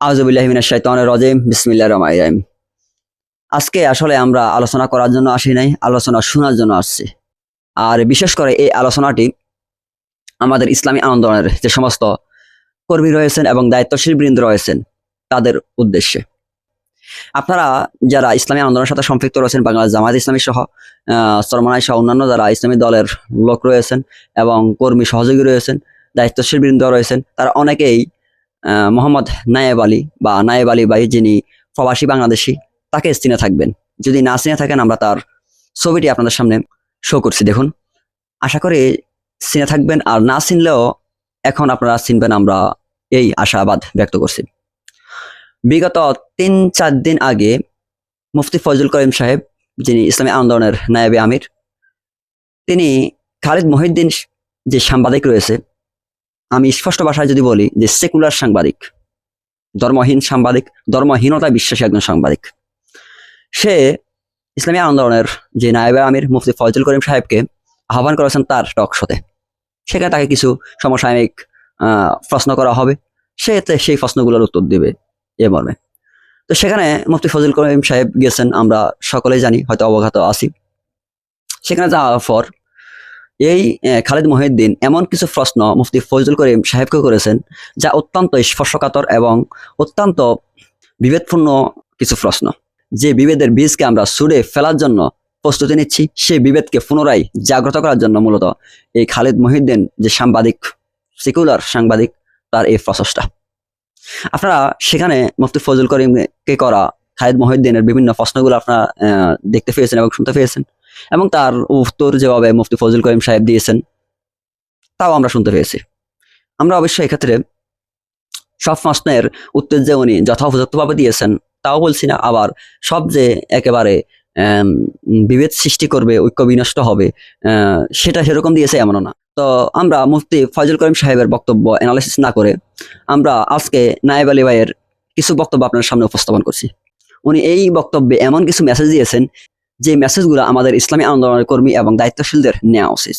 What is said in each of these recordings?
আউজুবিল্লাহিমিনাশ রজিম বিসমিল্লাহ রহমান রহিম। আজকে আসলে আমরা আলোচনা করার জন্য আসি নাই আলোচনা শোনার জন্য আসছি। আর বিশেষ করে এই আলোচনাটি আমাদের ইসলামী আন্দোলনের যে সমস্ত কর্মী রয়েছেন এবং দায়িত্বশীল বৃন্দ রয়েছেন তাদের উদ্দেশ্যে। আপনারা যারা ইসলামী আন্দোলনের সাথে সম্পৃক্ত রয়েছেন বাংলাদেশ জামায়াত ইসলামী সহ আহ, চরমনাই সহ অন্যান্য যারা ইসলামী দলের লোক রয়েছেন এবং কর্মী সহযোগী রয়েছেন দায়িত্বশীল বৃন্দ রয়েছেন তারা অনেকেই মোহাম্মদ নায়েব আলী বা নায়েব আলী ভাই যিনি প্রবাসী বাংলাদেশি, তাকে চিনে থাকবেন। যদি না চিনে থাকেন, আমরা তার ছবিটি আপনাদের সামনে শো করছি। দেখুন, আশা করি চিনে থাকবেন। আর না চিনলেও এখন আপনারা চিনবেন, আমরা এই আশাবাদ ব্যক্ত করছি। বিগত তিন চার দিন আগে মুফতি ফজল করিম সাহেব, যিনি ইসলামী আন্দোলনের নায়েবে আমির, তিনি খালিদ মহিউদ্দিন যে সাংবাদিক রয়েছে আমি স্পষ্ট ভাষায় যদি বলি যে সেকুলার সাংবাদিক, ধর্মহীন সাংবাদিক, ধর্মহীনতা বিশ্বাসী একজন সাংবাদিক। সে ইসলামী আন্দোলনের যে নায়েবে আমির মুফতি ফজল করিম সাহেবকে আহ্বান করেছেন তার টক শোতে। সেখানে তাকে কিছু সমসাময়িক প্রশ্ন করা হবে। সে সেই প্রশ্নগুলোর উত্তর দিবে এ মর্মে। তো সেখানে মুফতি ফজল করিম সাহেব গেছেন, আমরা সকলেই জানি, হয়তো অবগত আছি। সেখানে যাওয়ার পর এই খালিদ মহিউদ্দিন এমন কিছু প্রশ্ন মুফতি ফজল করিম সাহেবকে করেছেন যা অত্যন্ত স্পর্শকাতর এবং অত্যন্ত বিভেদপূর্ণ কিছু প্রশ্ন। যে বিভেদের বীজকে আমরা সুরে ফেলার জন্য প্রস্তুতি নিচ্ছি সেই বিভেদকে পুনরায় জাগ্রত করার জন্য মূলত এই খালিদ মহিউদ্দিন যে সাংবাদিক সেকুলার সাংবাদিক, তার এই প্রচেষ্টা। আপনারা সেখানে মুফতি ফজল করিমকে করা খালিদ মহিউদ্দিনের বিভিন্ন প্রশ্নগুলো আপনারা দেখতে পেয়েছেন এবং শুনতে পেয়েছেন। এবং তার উত্তর যেভাবে মুফতি ফজল করিম সাহেব দিয়েছেন। তাও আমরা শুনতে পেয়েছি। আমরা অবশ্যই এক্ষেত্রে সব প্রশ্নের উত্তর যে উনি যথাপযুক্তভাবে দিয়েছেন, তাও বলছি না, আবার সব যে একেবারে বিভেদ সৃষ্টি করবে, ঐক্য বিনষ্ট হবে সেটা সেরকম দিয়েছে এমনও না। তো আমরা মুফতি ফজল করিম সাহেবের বক্তব্য অ্যানালাইসিস না করে আমরা আজকে নায়েব আলী ভাইয়ের কিছু বক্তব্য আপনার সামনে উপস্থাপন করছি। উনি এই বক্তব্যে এমন কিছু মেসেজ দিয়েছেন যে মেসেজগুলো আমাদের ইসলামী আন্দোলনের কর্মী এবং দায়িত্বশীলদের নেওয়া উচিত।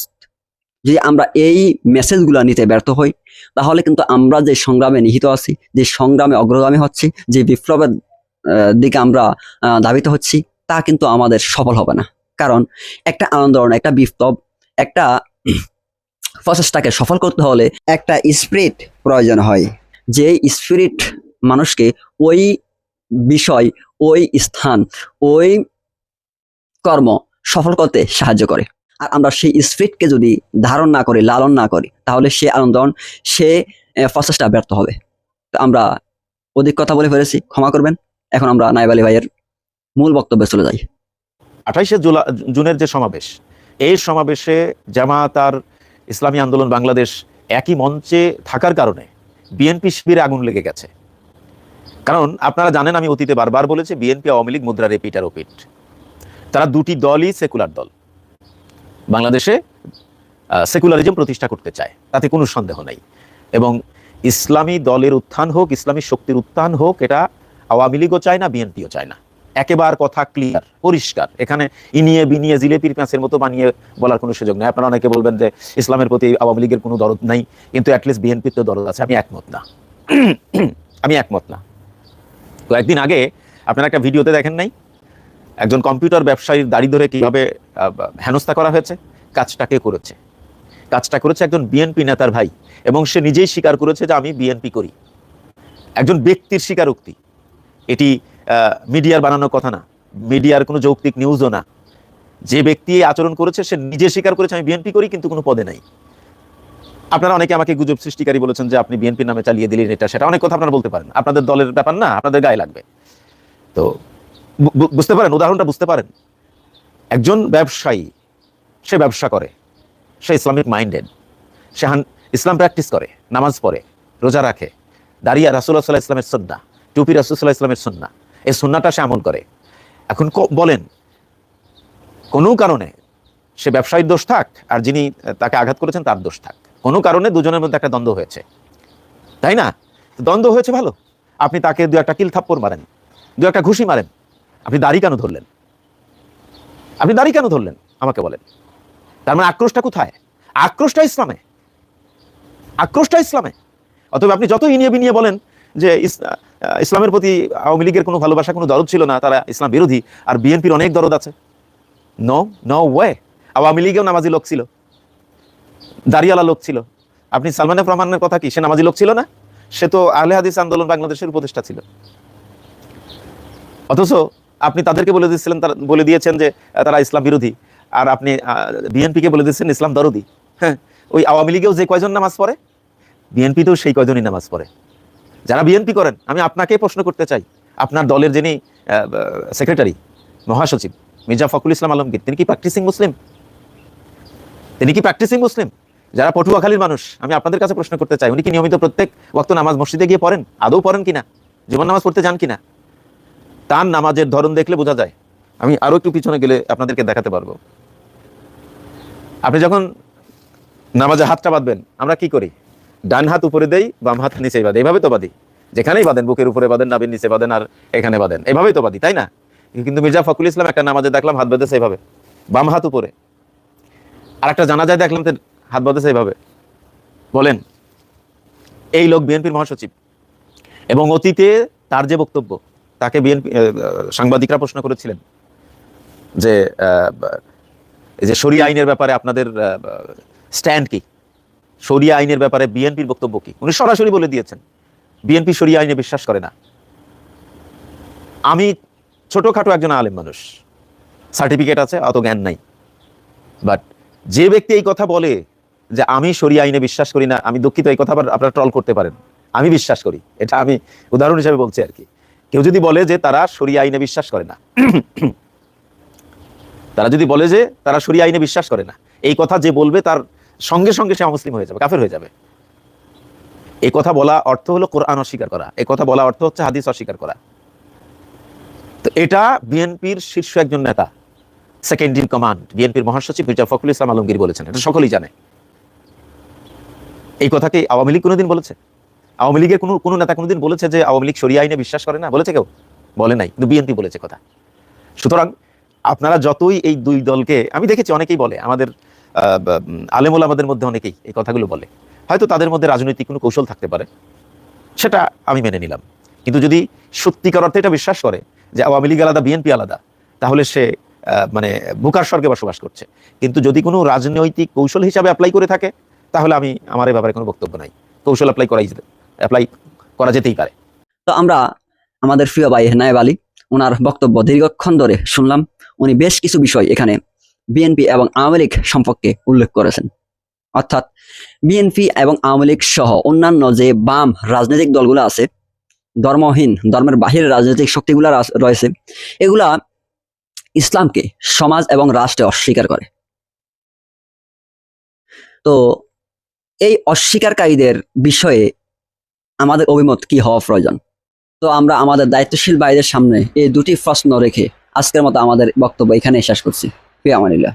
যদি আমরা এই মেসেজগুলো নিতে ব্যর্থ হই, তাহলে কিন্তু আমরা যে সংগ্রামে নিহিত আছি, যে সংগ্রামে অগ্রগামী হচ্ছি, যে বিপ্লবের দিকে আমরা ধাবিত হচ্ছি, তা কিন্তু আমাদের সফল হবে না। কারণ একটা আন্দোলন, একটা বিপ্লব, একটা প্রচেষ্টাকে সফল করতে হলে একটা স্পিরিট প্রয়োজন হয়। যে স্পিরিট মানুষকে ওই বিষয়, ওই স্থান, ওই কর্ম সফল করতে সাহায্য করে। আর আমরা সেই স্পিরিটকে যদি ধারণ না করি, লালন না করি, তাহলে সে আন্দোলন সে প্রচেষ্টা ব্যর্থ হবে। তো আমরা অধিক কথা বলে ফেলেছি, ক্ষমা করবেন। এখন আমরা নাইব আলী ভাইয়ের মূল বক্তব্যে চলে যাই। আঠাইশে জুনের যে সমাবেশ, এই সমাবেশে জামাত আর ইসলামী আন্দোলন বাংলাদেশ একই মঞ্চে থাকার কারণে বিএনপি শিবিরে আগুন লেগে গেছে। কারণ আপনারা জানেন, আমি অতীতে বারবার বলেছি, বিএনপি আওয়ামী লীগ মুদ্রার এপিট আর ওপিট তারা দুটি দলই সেকুলার দল। বাংলাদেশে সেকুলারিজম প্রতিষ্ঠা করতে চায়, তাতে কোনো সন্দেহ নাই। এবং ইসলামী দলের উত্থান হোক, ইসলামী শক্তির উত্থান হোক, এটা আওয়ামী লীগও চায় না, বিএনপিও চায় না। একেবার কথা ক্লিয়ার পরিষ্কার। এখানে ইনিয়ে বিনিয়ে জিলেপির প্যাঁচের মতো বানিয়ে বলার কোনো সুযোগ নেই। আপনারা অনেকে বলবেন যে ইসলামের প্রতি আওয়ামী লীগের কোনো দরদ নাই, কিন্তু অ্যাটলিস্ট বিএনপির তো দরদ আছে। আমি একমত না। আমি একমত না। কয়েকদিন আগে, আপনারা একটা ভিডিওতে দেখেন নাই? একজন কম্পিউটার ব্যবসায়ীর দাড়ি ধরে কীভাবে হেনস্থা করা হয়েছে? কাজটা কে করেছে? কাজটা করেছে একজন বিএনপি নেতার ভাই এবং সে নিজেই স্বীকার করেছে যে আমি বিএনপি করি। একজন ব্যক্তির স্বীকারোক্তি। এটি মিডিয়ার বানানোর কথা না। মিডিয়ার কোনো যৌক্তিক নিউজও না। যে ব্যক্তি এই আচরণ করেছে, সে নিজে স্বীকার করেছে, আমি বিএনপি করি, কিন্তু কোনো পদে নাই। আপনারা অনেকে আমাকে গুজব সৃষ্টিকারী বলেছেন যে আপনি বিএনপির নামে চালিয়ে দিলেন এটা, সেটা অনেক কথা আপনারা বলতে পারেন। আপনাদের দলের ব্যাপার না, আপনাদের গায়ে লাগবে। তো বুঝতে পারেন? উদাহরণটা বুঝতে পারেন। একজন ব্যবসায়ী, সে ব্যবসা করে। সে ইসলামিক মাইন্ডেড। সে হান- ইসলাম প্র্যাকটিস করে, নামাজ পড়ে, রোজা রাখে। দাঁড়িয়ে রাসুল্লাহ সাল্লাহ ইসলামের সন্না, টুপি রাসুল্লাহ ইসলামের সন্না। এই সন্নাটা সে আমল করে। এখন বলেন, কোনো কারণে সে ব্যবসায়ীর দোষ থাক, আর যিনি তাকে আঘাত করেছেন তার দোষ থাক। কোনো কারণে দুজনের মধ্যে একটা দ্বন্দ্ব হয়েছে। তাই না? দ্বন্দ্ব হয়েছে ভালো। আপনি তাকে দু একটা কিল থাপ্পড় মারেন, দু একটা ঘুষি মারেন। আপনি দাড়ি কেন ধরলেন? আপনি দাড়ি কেন ধরলেন? আমাকে বলেন। তার মানে আক্রোশটা কোথায়? আক্রোশটা ইসলামে। আক্রোশটা ইসলামে। অথবা আপনি যত ইনিয়ে বিনিয়ে বলেন যে ইস- ইসলামের প্রতি আওয়ামী লীগের কোনো ভালোবাসা, কোনো দরদ ছিল না, তারা ইসলাম বিরোধী, আর বিএনপির অনেক দরদ আছে। নো নো ওয়ে আওয়ামী লীগেও নামাজি লোক ছিল। দাঁড়িয়ালা লোক ছিল। আপনি সালমান রহমানের কথা কি? সে নামাজি লোক ছিল না? সে তো আহলে হাদিস আন্দোলন বাংলাদেশের উপদেষ্টা ছিল। অথচ আপনি তাদেরকে বলে দিচ্ছিলেন তারা বলে দিয়েছেন যে তারা ইসলাম বিরোধী। আর আপনি বিএনপিকে বলে দিচ্ছেন ইসলাম দরদি। হ্যাঁ ওই আওয়ামী লীগেও যে কয়জন নামাজ পড়ে? বিএনপিতেও সেই কয়জনই নামাজ পড়ে। যারা বিএনপি করেন, আমি আপনাকে প্রশ্ন করতে চাই। আপনার দলের যিনি সেক্রেটারি, মহাসচিব, মির্জা ফখরুল ইসলাম আলমগীর, তিনি কি প্র্যাকটিসিং মুসলিম? তিনি কি প্র্যাকটিসিং মুসলিম? যারা পটুয়াখালীর মানুষ, আমি আপনাদের কাছে প্রশ্ন করতে চাই, উনি কি নিয়মিত প্রত্যেক ওয়াক্ত নামাজ মসজিদে গিয়ে পড়েন? আদৌ পড়েন কিনা? জীবন নামাজ পড়তে যান কিনা? তার নামাজের ধরন দেখলে বোঝা যায়। আমি আরও একটু পিছনে গেলে আপনাদেরকে দেখাতে পারব। আপনি যখন নামাজে হাতটা বাঁধবেন, আমরা কি করি? ডান হাত উপরে দেই, বাম হাত নিচেই বাঁধে। এইভাবে তো বাঁধি। যেখানেই বাঁধেন, বুকের উপরে বাঁধেন নাবির নিচে বাঁধেন আর এখানে বাঁধেন। এইভাবেই তো বাঁধি, তাই না? কিন্তু মির্জা ফখরুল ইসলাম একটা নামাজে দেখলাম, হাত বেঁধেছে এইভাবে বাম হাত উপরে। আর একটা জানা যায় দেখলাম তো হাত বাঁধেছে এইভাবে বলেন, এই লোক বিএনপির মহাসচিব এবং অতীতে তার যে বক্তব্য তাকে বিএনপি সাংবাদিকরা প্রশ্ন করেছিলেন যে যে শরিয়া আইনের ব্যাপারে আপনাদের স্ট্যান্ড কি? শরিয়া আইনের ব্যাপারে বিএনপির বক্তব্য কি? উনি সরাসরি বলে দিয়েছেন, বিএনপি শরিয়া আইনে বিশ্বাস করে না। আমি ছোটখাটো একজন আলেম মানুষ, সার্টিফিকেট আছে, অত জ্ঞান নাই। বাট যে ব্যক্তি এই কথা বলে যে আমি শরিয়া আইনে বিশ্বাস করি না, আমি দুঃখিত, এই কথা আবার আপনারা ট্রল করতে পারেন। আমি বিশ্বাস করি, এটা আমি উদাহরণ হিসেবে বলছি আর কি। কেউ যদি বলে যে তারা শরিয়া আইনে বিশ্বাস করে না, তারা যদি বলে যে তারা শরিয়া আইনে বিশ্বাস করে না, এই কথা যে বলবে তার সঙ্গে সঙ্গে সে মুসলিম হয়ে যাবে, কাফের হয়ে যাবে। এই কথা বলা অর্থ হলো কোরআন অস্বীকার করা, এই কথা বলা অর্থ হচ্ছে হাদিস অস্বীকার করা। তো এটা বিএনপির শীর্ষ একজন নেতা সেকেন্ড ইন কমান্ড বিএনপির মহাসচিব মির্জা ফখরুল ইসলাম আলমগীর বলেছেন, এটা সকলেই জানে। এই কথা কি আওয়ামী লীগ কোনোদিন বলেছে? আওয়ামী লীগের কোনো কোনো নেতা কোনোদিন বলেছে যে আওয়ামী লীগ শরিয়া আইনে বিশ্বাস করে না? বলেছে কেউ? বলে নাই। কিন্তু বিএনপি বলেছে কথা। সুতরাং আপনারা যতই এই দুই দলকে আমি দেখেছি অনেকেই বলে, আমাদের আলেমুল আমাদের মধ্যে অনেকেই এই কথাগুলো বলে। হয়তো তাদের মধ্যে রাজনৈতিক কোনো কৌশল থাকতে পারে। সেটা আমি মেনে নিলাম। কিন্তু যদি সত্যিকার অর্থে এটা বিশ্বাস করে যে আওয়ামী লীগ আলাদা, বিএনপি আলাদা, তাহলে সে মানে বুকার স্বর্গে বসবাস করছে। কিন্তু যদি কোনো রাজনৈতিক কৌশল হিসাবে অ্যাপ্লাই করে থাকে, তাহলে আমি আমার এই ব্যাপারে কোনো বক্তব্য নাই। কৌশল অ্যাপ্লাই করাই যেতে অ্যাপ্লাই করা যেতেই পারে। তো আমরা আমাদের প্রিয় ভাই নায়েব আলী ওনার বক্তব্য দীর্ঘক্ষণ ধরে শুনলাম। উনি বেশ কিছু বিষয় এখানে বিএনপি এবং আওয়ামী লীগ সম্পর্কে উল্লেখ করেছেন। অর্থাৎ বিএনপি এবং আওয়ামী লীগ সহ অন্যান্য যে বাম রাজনৈতিক দলগুলো আছে, ধর্মহীন, ধর্মের বাহিরের রাজনৈতিক শক্তিগুলো রয়েছে, এগুলা ইসলামকে সমাজ এবং রাষ্ট্রে অস্বীকার করে। তো এই অস্বীকারকারীদের বিষয়ে আমাদের অভিমত কি হওয়া প্রয়োজন? তো আমরা আমাদের দায়িত্বশীল ভাইদের সামনে এই দুটি প্রশ্ন রেখে আজকের মতো আমাদের বক্তব্য এখানে শেষ করছি। ফিয়ামানিল্লাহ